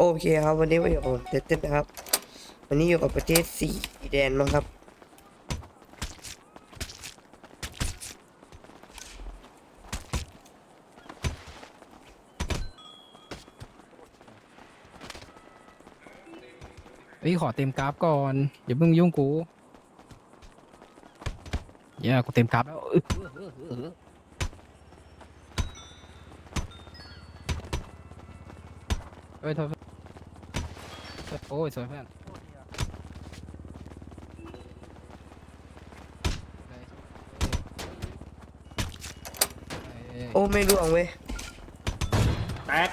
โอเคครับวันนี้มาอยู่กับผมเต้นนะครับ วันนี้อยู่กับประเทศสีแดนมั้งครับ เฮ้ยขอเต็มกราฟก่อนอย่าเพิ่งยุ่งกูเย้กูเต็มกราฟแล้วเออเออเออเออเฮ้ยโทษ โอ้ยสวยเพื่อนเอ้ยโอ้ไม่ร่วงเว้ยแตก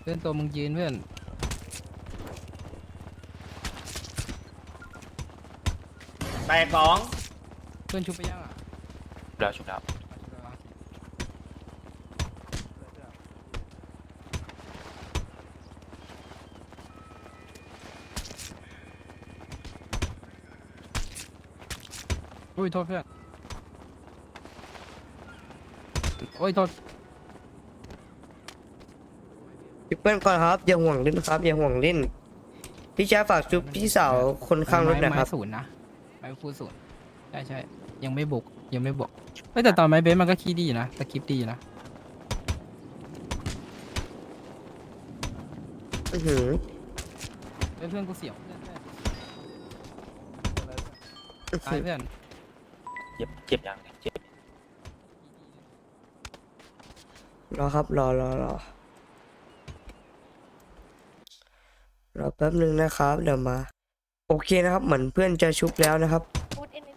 เพื่อนตัวมึงยืนเพื่อนแตกสองเพื่อนชุบไปยังอะ แล้วชุบแล้ว โอ้ยโทษเพื่อนโอ้ยโทษพี่เปิ้ลก่อนครับอย่าห่วงเล่นครับอย่าห่วงเล่น พี่ชายฝากจุ๊บพี่สาวคนข้างรถหนะครับ ไม้ศูนย์นะไม้ฟูศูนย์ใช่ใช่ยังไม่บุกยังไม่บุกเฮ้ยแต่ตอนไม้เบสมันก็คีย์ดีอยู่นะสคริปต์ดีอยู่นะอือหือเฮ้ยเพื่อนกูเสียวเพื่อนเพื่อนตายเพื่อนเจ็บเจ็บยังเจ็บรอครับรอรอรอรอแป๊บหนึ่งนะครับ เดี๋ยวมา โอเคนะครับ เหมือนเพื่อนจะชุบแล้วนะครับพูดเอเนจี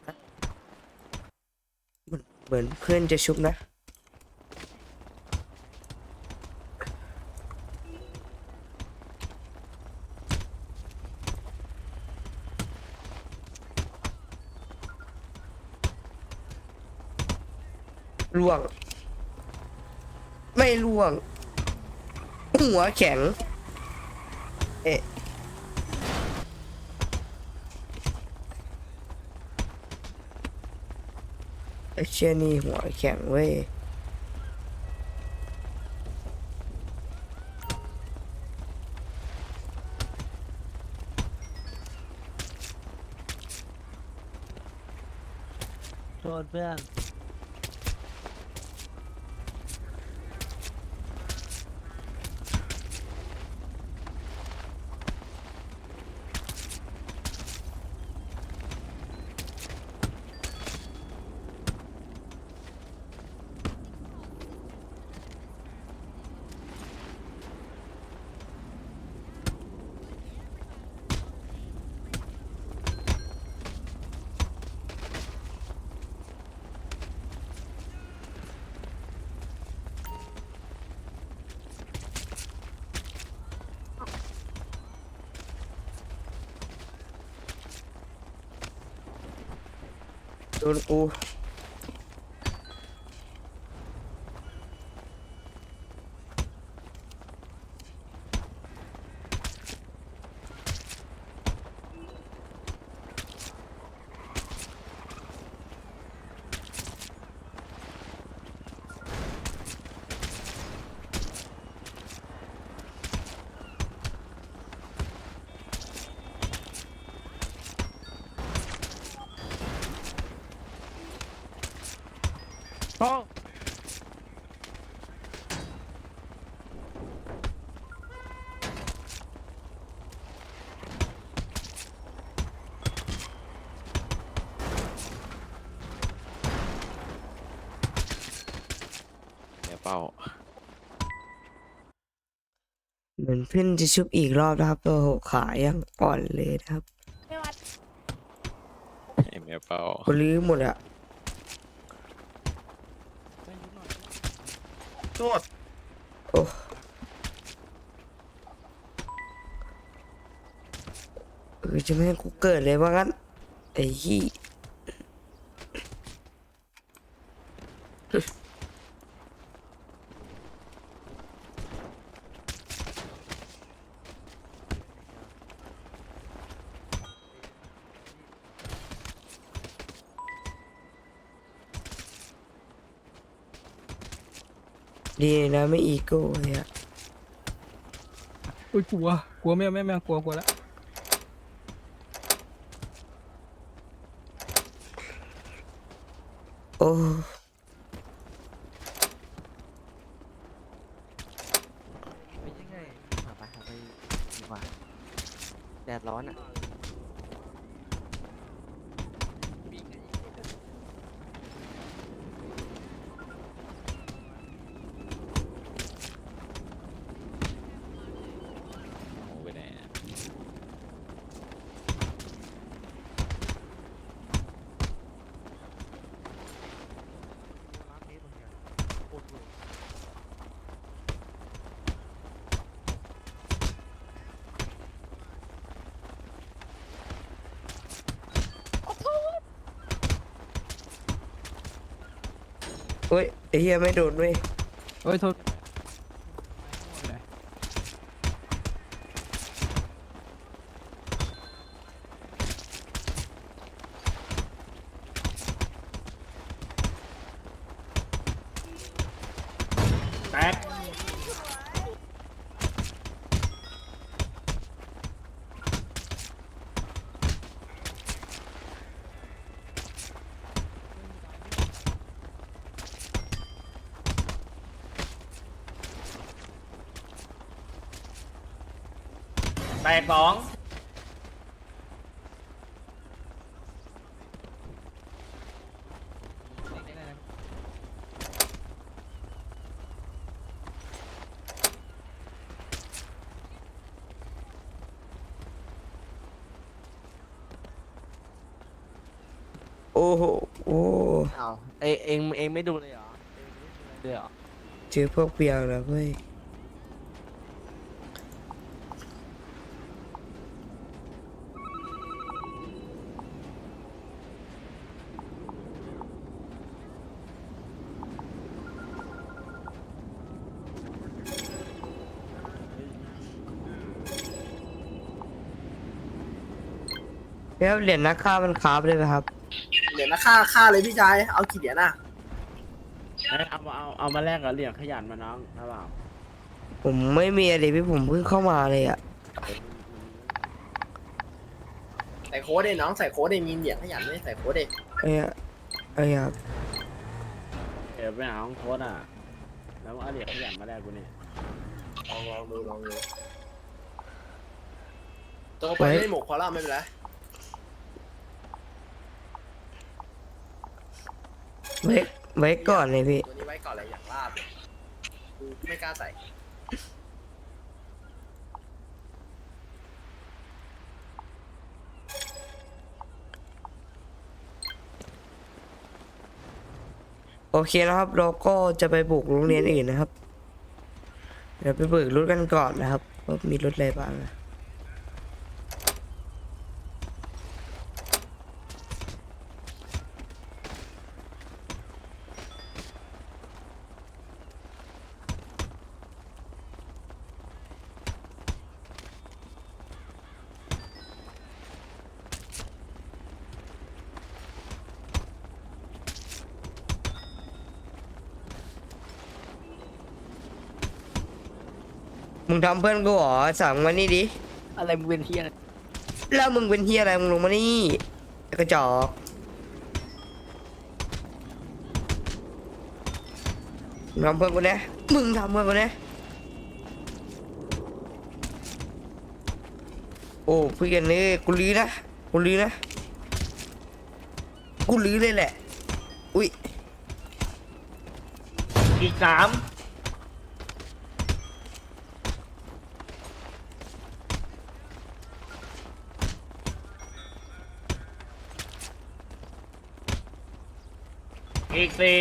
เหมือนเพื่อนจะชุบนะ ล่วง ไม่ล่วง หัวแข็ง เอ๊ะไอเชี่ยนี่หัวแข็งเว้ยโทษเพื่อน โดนกู เนี่ยเป้า เหมือนเพื่อนจะชุบอีกรอบนะครับตัวขายังอ่อนเลยนะครับไม่วัดเอ็มเนี่ยเป้ากูลื้อหมดอะโทษโอ้เออจะไม่ให้กูเกิดเลยว่างั้นไอ้ยี่ ดีนะไม่อีโก้เลยอะอุ้ยกลัวกลัวไม่เอาไม่เอาไม่เอากลัวกลัวแล้วโอ้ ไปยังไงหาไปหาไปดีกว่าแดดร้อนอะ โอ้ไปไหนอะ เฮ้ย ไอ้เหี้ยไม่โดนเว้ย โอ้ยโทษ แตกสองโอ้โหโอ้อ้าวเองเองเองไม่ดูเลยเหรอเองไม่ดูเลยเหรอ เจอพวกเปียกแล้วเว้ย แล้วเหรียญนักฆ่ามันคราบเลยไหมครับ เหรียญนะค่าค่าเลยพี่ชาย เอากี่เหรียญน่ะเอาเอาเอามาแลกกับเหรียญขยันมาน้องหรือเปล่าผมไม่มีอะไรพี่ผมเพิ่งเข้ามาเลยอะใส่โค้ดเองน้องใส่โค้ดเองมีเหรียญขยันไม่ใส่โค้ดเองไอ้อะไอ้อะเดี๋ยวไปหาห้องโค้ดอะ แล้วเอาเหรียญขยันมาแลกกูเนี่ยลองลองดูลองดูตัวไปไม่หมกพอแล้วไม่เป็นไร ไว้ไว้ก่อนเลยพี่ ตัวนี้ไว้ก่อนเลยอย่างลาบเลยกูไม่กล้าใส่โอเคนะครับ เราก็จะไปบุกโรงเรียนอื่นนะครับ เดี๋ยวไปเบิกรถกันก่อนนะครับว่ามีรถอะไรบ้างนะ มึงทำเพื่อนกูเหรอสั่งมานี่ดิ อะไรมึงเป็นเฮียอะไรแล้วมึงเป็นเฮียอะไรมึงลงมานี่ไอ้กระจอกมึงทำเพื่อนกูนะ มึงทำเพื่อนกูนะ โอ้เพื่อนนี่กูลือนะ กูลือนะ กูลือเลยแหละ อุ้ยอีกสาม อีกสี่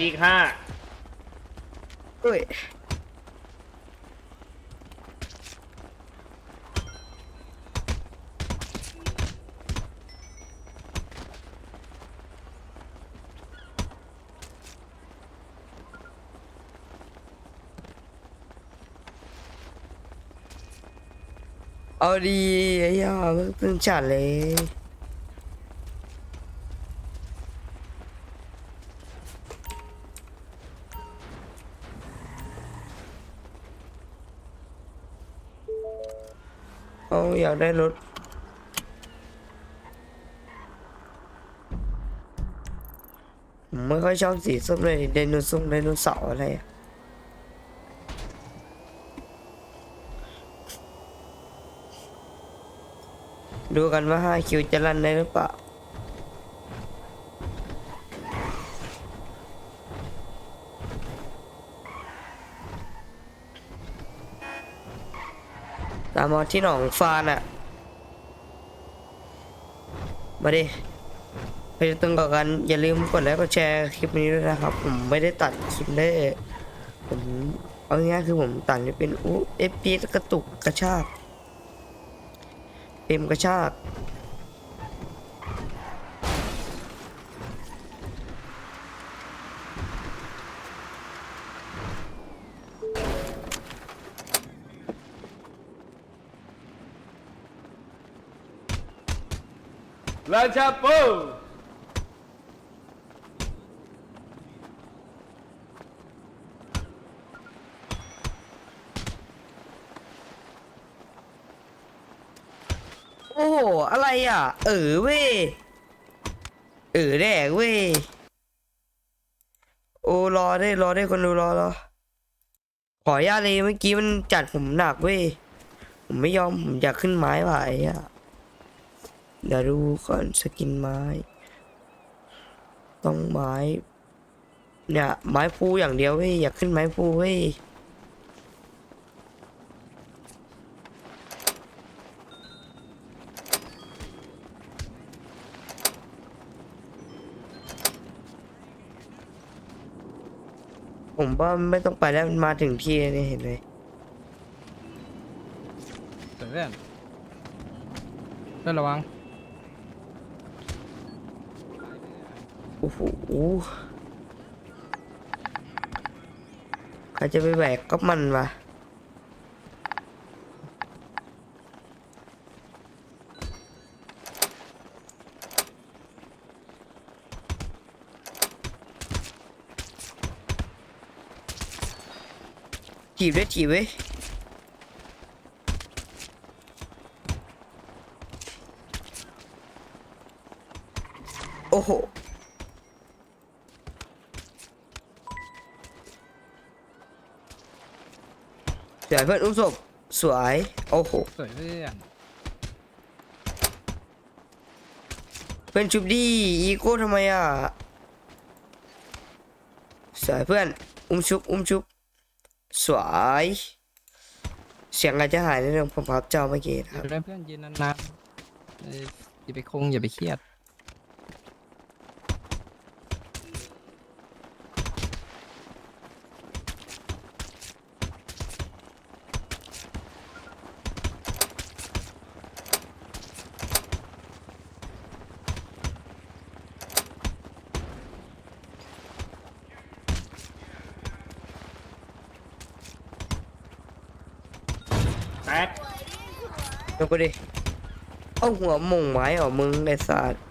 อีกห้า เอ้ย เอาดีไอ้ยาเพิ่งจัดเลยเอาอยากได้รถไม่ค่อยชอบสีส้มเลยไดโนเสาร์ไดโนเสาร์อะไรอะ ดูกันว่า 5 คิวจะรันได้หรือเปล่าตามมาที่หนองฟานอะมาดิไปตึงก่อกัน อย่าลืมกดไลค์กดแชร์คลิปนี้ด้วยนะครับ ผมไม่ได้ตัดคลิปได้ผมเอาง่ายคือผมตัดให้เป็นอู้เอฟพีกระตุกกระชาก เต็มกระชากราชาปู โอะไรอะ เออเว้ย เออแดกเว้ย โอ้รอได้รอได้คนดูรอรอขออนุญาตเลยเมื่อกี้มันจัดผมหนักเว้ย ผมไม่ยอมผมอยากขึ้นไม้ว่ะไอ้อะเดี๋ยวดูก่อนสกินไม้ ต้องไม้ เนี่ยไม้พูอย่างเดียวเว้ยอยากขึ้นไม้พูเว้ย ผมว่าไม่ต้องไปแล้วมันมาถึงที่แล้วเนี่ยเห็นไหมเพื่อนเพื่อนระวังโอ้โหใครจะไปแบกก็มันวะ ถีบด้วยถีบเว้ยโอ้โหสวยเพื่อนอุ้มศพสวย โอ้โห สวยเพื่อนเพื่อนชุบดีอีโก้ทำไมอะสวยเพื่อน อุ้มชุบ อุ้มชุบ สวย เสียงอาจจะหายในเรื่องผมพับเจ้าเมื่อกี้นะครับ เพื่อนเพื่อนยืนนานๆเอ้ยอย่าไปคงอย่าไปเครียด แตกลงกูดิเอาหัวหม่งไม้เหรอมึงไอ้สัตว์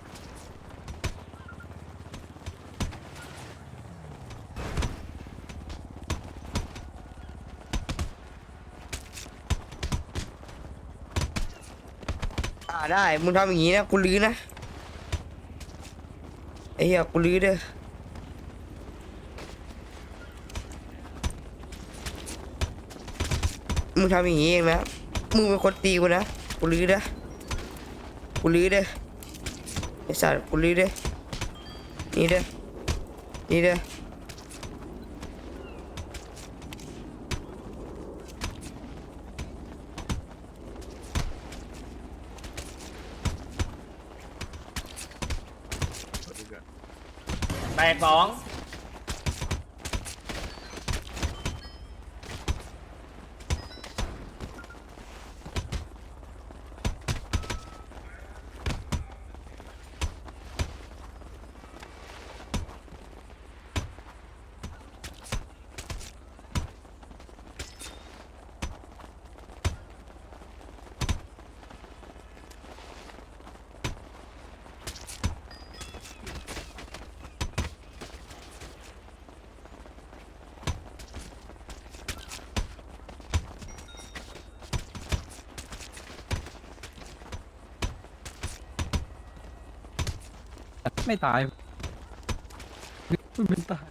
อ่าได้ มึงทำอย่างงี้นะ กูลื้อนะ ไอ้เหี้ยกูลื้อเด้อ มึงทำอย่างงี้เองนะมึงเป็นคนตีกูนะกูลื้อเด้อกูลื้อเด้อไอสัตว์กูลื้อเด้อนี่เด้อนี่เด้อแตกสอง ไม่ตายไม่ตาย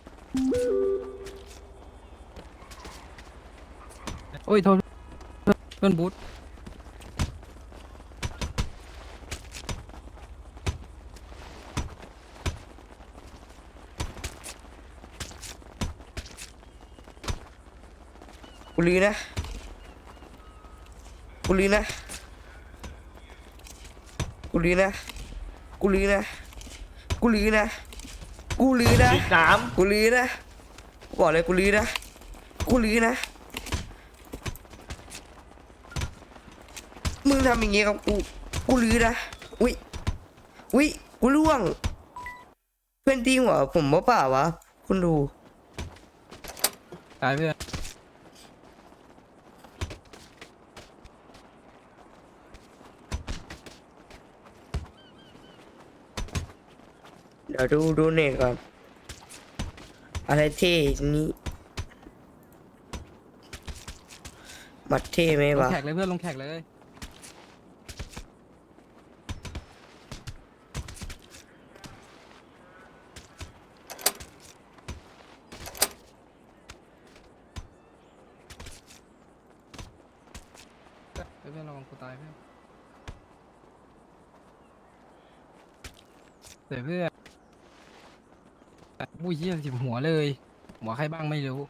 โอ้ยโทษเพื่อนบูธกูรีนะกูรีนะกูรีนะกูรีนะ กูรีนะ กูรีนะ อีกสามกูรีนะ บอกเลยกูรีนะ กูรีนะ มึงทำอย่างงี้กับกู กูรีนะ อุ้ย อุ้ย กูล่วง เพื่อนตีหัวผมว่าเปล่าวะ คุณดู ตายเพื่อน ดี๋ยวดูดูเน็ตก่อน อะไรเท่นี้มัดเท่ไหมลงวะแขกเลยเพื่อนลงแขกเลยเพื่อนระวังกูตายเพื่อนเดี๋ยวเพื่อนอุ้ยเหี้ยสิบหัวเลย หัวใครบ้างไม่รู้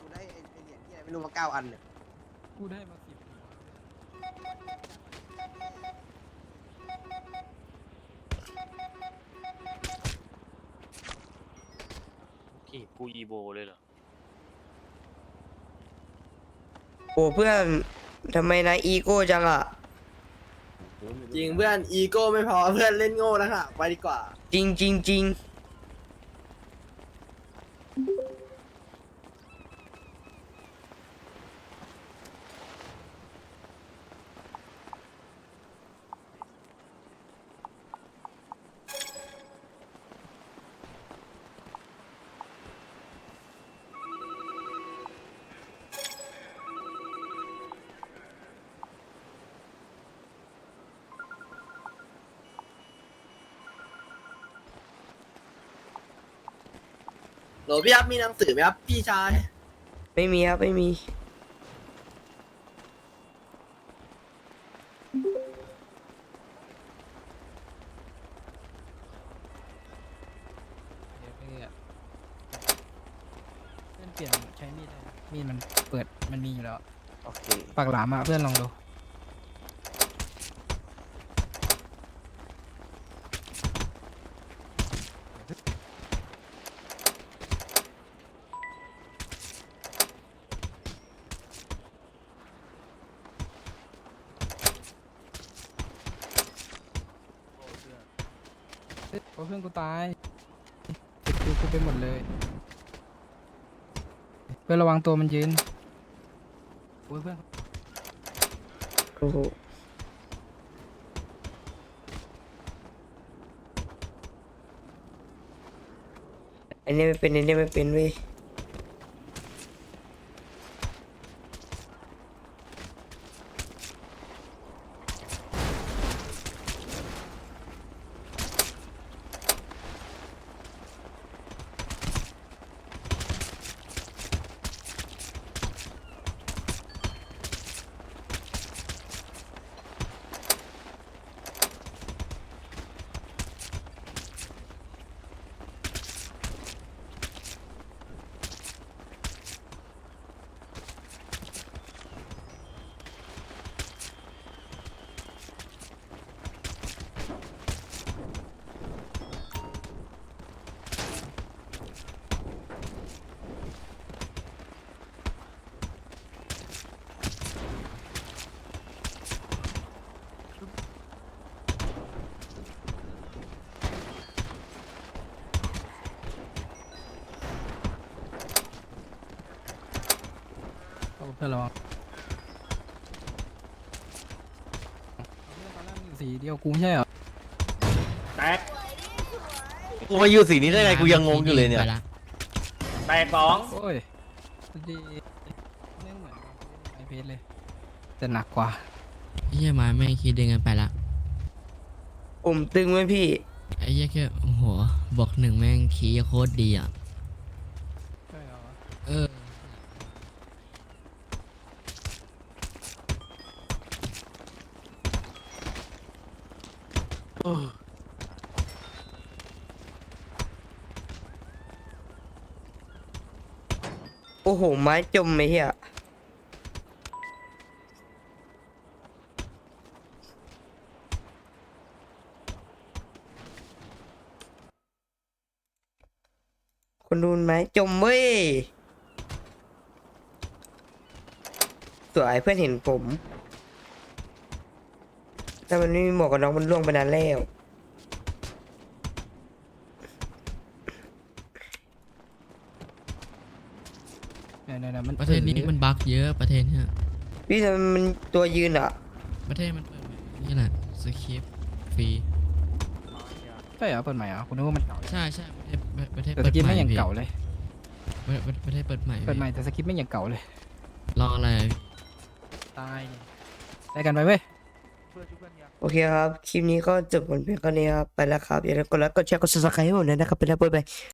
กูได้ไอ้เหรียญที่ไหนไม่รู้มาเก้าอันเนี่ยกูได้มาสิบหัวที่กูอีโบเลยเหรอ โอ้เพื่อนทำไมนายอีโก้จังอะ จริงเพื่อนอีโก้ไม่พอเพื่อนเล่นโง่แล้วค่ะไปดีกว่า จริงจริงจริงโหลพี่ครับมีหนังสือไหมครับพี่ชาย ไม่มีครับ ไม่มี เดี๋ยวเพื่อนเพื่อนเปลี่ยนใช้มีดได้นะมีดมันเปิดมันมีอยู่แล้ว โอเค ปากหลามอะเพื่อนลองดู เฮ้ยโอ้เพื่อน กูตายติดกูกูไปหมดเลยเพื่อนระวังตัวมันยืนโอ้ยเพื่อนโอ้โหอันนี้ไม่เป็นอันนี้ไม่เป็นเว้ย พื่อนระวังเอาเพื่อนตอนแรกมันอยู่สีเดียวกูไม่ใช่เหรอ แตก กูมาอยู่สีนี้ได้ไงกูยังงงอยู่เลยเนี่ยแตกสองโอ้ยดีเล่นเหมือนไอเพชรเลย แต่หนักกว่าเฮียมาไม่คิดเด้งกันไปละผมตึงไหมพี่ ไอ้เหี้ยแค่โอ้โหบอกหนึ่งแม่งคีย์โคตรดีอะ โอ้โห ไม้จมไอ้เหี้ยคนดูไหมจมเว้ยสวยเพื่อนเห็นผม ถ้ามันไม่มีหมวกกันน็อกมันล่วงไปนานแล้ว เนี่ยเนี่ยเนี่ย มันประเทศนี้มันบั๊กเยอะประเทศเนี้ยพี่ทำไมมันตัวยืนอะ ประเทศมันเปิดใหม่นี่แหละสคริปฟรีใช่เหรอเปิดใหม่เหรอคุณนึกว่ามันเก่าใช่ใช่ประเทศประเทศแต่สเปิดกิปใหม่ไม่ยังพี่เก่าเลยประประประเทศเปิดใหม่เปิดใหม่พี่แต่สกิปไม่ยังเก่าเลยรออะไรอะพี่ตายดิได้กันไปเว้ยโอเคครับ คลิปนี้ก็จบกันเพียงเท่านี้ครับ ไปแล้วครับ อย่าลืมกดไลค์กดแชร์กด subscribe ให้ผมด้วยนะครับไปแล้วบ๊ายบาย